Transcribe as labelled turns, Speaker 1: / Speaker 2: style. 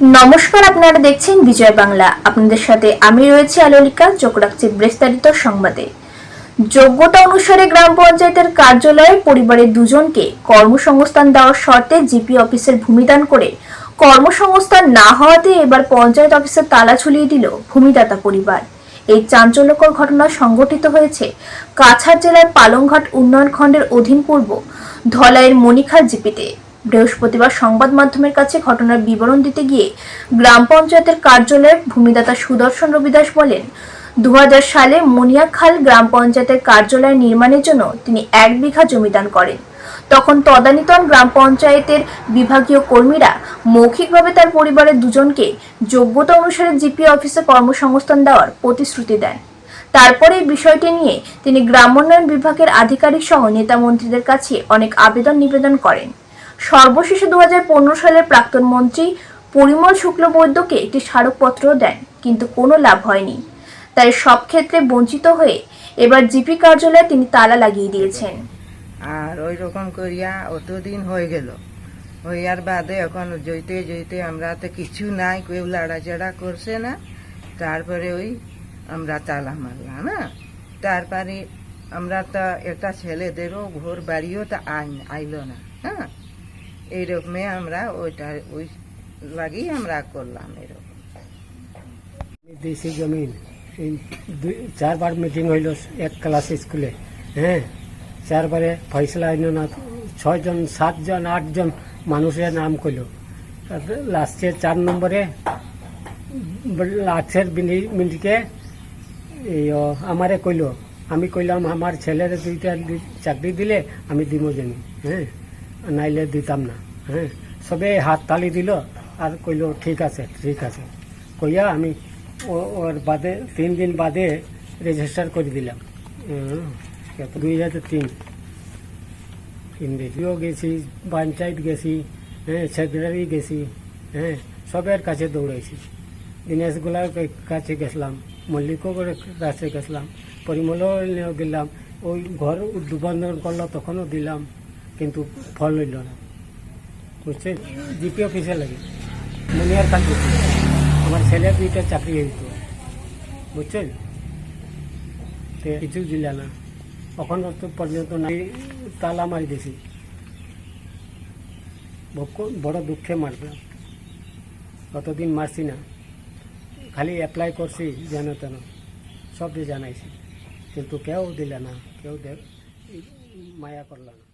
Speaker 1: নমস্কার, আপনারা দেখছেন বিজয় বাংলা। আপনাদের সাথে আমি রয়েছি আলোলিকা, চোখ রাখছি বিস্তারিত সংবাদে। যোগ্যতা অনুসারে গ্রাম পঞ্চায়েতের কার্যালয়ে পরিবারের দুজনকে কর্মসংস্থান দেওয়ার শর্তে জিপি অফিসের ভূমিদান করে কর্মসংস্থান না হওয়াতে এবার পঞ্চায়েত অফিসের তালা ঝুলিয়ে দিল ভূমিদাতা পরিবার। এই চাঞ্চল্যকর ঘটনা সংঘটিত হয়েছে কাছাড় জেলার পালংঘাট উন্নয়ন খণ্ডের অধীন পূর্ব ধলাইয়ের মণিখাল জিপিতে। বৃহস্পতিবার সংবাদ মাধ্যমের কাছে ঘটনার বিবরণ দিতে গিয়ে গ্রাম পঞ্চায়েতের কার্যালয়ের ভূমিদাতা সুদর্শন রবিদাস বলেন দু হাজার সালে মনিয়াখাল গ্রাম পঞ্চায়েতের কার্যালয় নির্মাণের জন্য তিনি এক বিঘা জমি দান করেন। তখন তদানীতন গ্রাম পঞ্চায়েতের বিভাগীয় কর্মীরা মৌখিকভাবে তার পরিবারের দুজনকে যোগ্যতা অনুসারে জিপি অফিসে কর্মসংস্থান দেওয়ার প্রতিশ্রুতি দেন। তারপরে এই বিষয়টি নিয়ে তিনি গ্রামোন্নয়ন বিভাগের আধিকারিক সহ নেতা মন্ত্রীদের কাছে অনেক আবেদন নিবেদন করেন। সর্বশেষে দু সালের প্রাক্তন মন্ত্রী পরিমল শুক্লবৈদ্যকে একটি স্মারকপত্র দেন, কিন্তু কোনো লাভ হয়নি। তাই সব ক্ষেত্রে বঞ্চিত হয়ে এবার জিপি কার্যালয়ে তিনি তালা লাগিয়ে দিয়েছেন।
Speaker 2: আর ওই রকম করিয়া অতদিন হয়ে গেল। হইয়ার বাদে এখন জইতে জইতে আমরা তো কিছু নাই, কেউ লাড়াচাড়া করছে না। তারপরে ওই আমরা তালা মারলাম না তারপরে আমরা তো, একটা ছেলেদেরও ঘর বাড়িও তো আইন, আইলো না হ্যাঁ? এইরকমে আমরা ওইটা, ওই লাগি আমরা করলাম এরকম।
Speaker 3: দেশি জমিন। এই চারবার মিটিং হইল এক ক্লাস স্কুলে হ্যাঁ? চারবারে ফয়সলা হইল না ছয়জন, সাতজন, আটজন মানুষের নাম কইল। লাস্টে চার নম্বরে লাস্টের মিনিটকে আমারে কইল। আমি কইলাম, আমার ছেলের দুইটা চাকরি দিলে আমি দিব জমি হ্যাঁ? নাইলে দিতাম না হ্যাঁ? সবে হাত তালি দিল আর কইল ঠিক আছে ঠিক আছে। কইয়া আমি ও- ওর বাদে তিন দিন বাদে রেজিস্টার করে দিলাম। দুই হাজার তিন। রেডিও গেছি পঞ্চায়েত গেছি হ্যাঁ সেক্রেটারি গেছি হ্যাঁ সবের কাছে দৌড়াইছি। দীনেশ গোলার কাছে গেছিলাম মল্লিকও কাছে গেছিলাম পরিমলও গেলাম ওই ঘর উদ্বোধন করল তখনও দিলাম। কিন্তু ফল হইল না। বুঝছেন জিপি অফিসে লাগে। মনিয়ার কাজ আমার ছেলে দুইটা চাকরি হইত বুঝছেন কিছু দিল না। এখনও পর্যন্ত নাই, তালা মারি দিছি বড় দুঃখে মারলাম কতদিন মারছি না। খালি অ্যাপ্লাই করছি যেন তেন সব জানাইছি। কিন্তু কেউ দিলে না। কেউ মায়া করল না।